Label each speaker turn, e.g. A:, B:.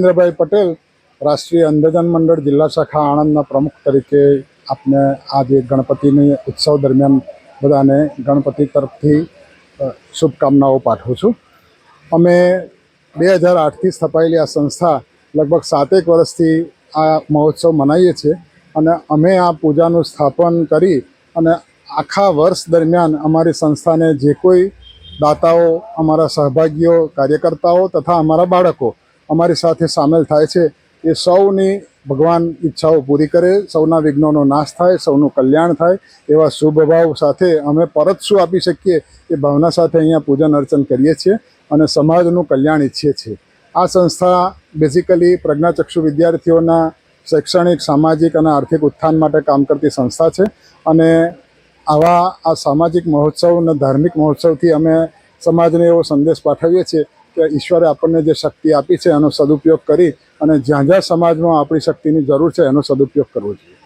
A: નરેન્દ્રભાઈ પટેલ રાષ્ટ્રીય અંધજન મંડળ જિલ્લા શાખા આણંદના પ્રમુખ તરીકે આપને આજે ગણપતિની ઉત્સવ દરમિયાન બધાને ગણપતિ તરફથી શુભકામનાઓ પાઠવું છું. અમે બે હજાર આઠથી સ્થપાયેલી આ સંસ્થા લગભગ સાતેક વર્ષથી આ મહોત્સવ મનાવીએ છીએ અને અમે આ પૂજાનું સ્થાપન કરી અને આખા વર્ષ દરમિયાન અમારી સંસ્થાને જે કોઈ દાતાઓ, અમારા સહભાગીઓ, કાર્યકર્તાઓ તથા અમારા બાળકો અમારી સાથે સામેલ થાય છે એ સૌની ભગવાન ઈચ્છાઓ પૂરી કરે, સૌના વિઘ્નોનો નાશ થાય, સૌનું કલ્યાણ થાય, એવા શુભ ભાવ સાથે અમે પરત શું આપી શકીએ એ ભાવના સાથે અહીંયા પૂજન અર્ચન કરીએ છીએ અને સમાજનું કલ્યાણ ઈચ્છીએ છીએ. આ સંસ્થા બેઝિકલી પ્રજ્ઞાચક્ષુ વિદ્યાર્થીઓના શૈક્ષણિક, સામાજિક અને આર્થિક ઉત્થાન માટે કામ કરતી સંસ્થા છે અને આવા આ સામાજિક મહોત્સવ અને ધાર્મિક મહોત્સવથી અમે સમાજને એવો સંદેશ પાઠવીએ છીએ કે ઈશ્વરે આપણને જે શક્તિ આપી છે એનો સદુપયોગ કરી અને જ્યાં જ્યાં સમાજમાં આપણી શક્તિની જરૂર છે એનો સદુપયોગ કરવો જોઈએ.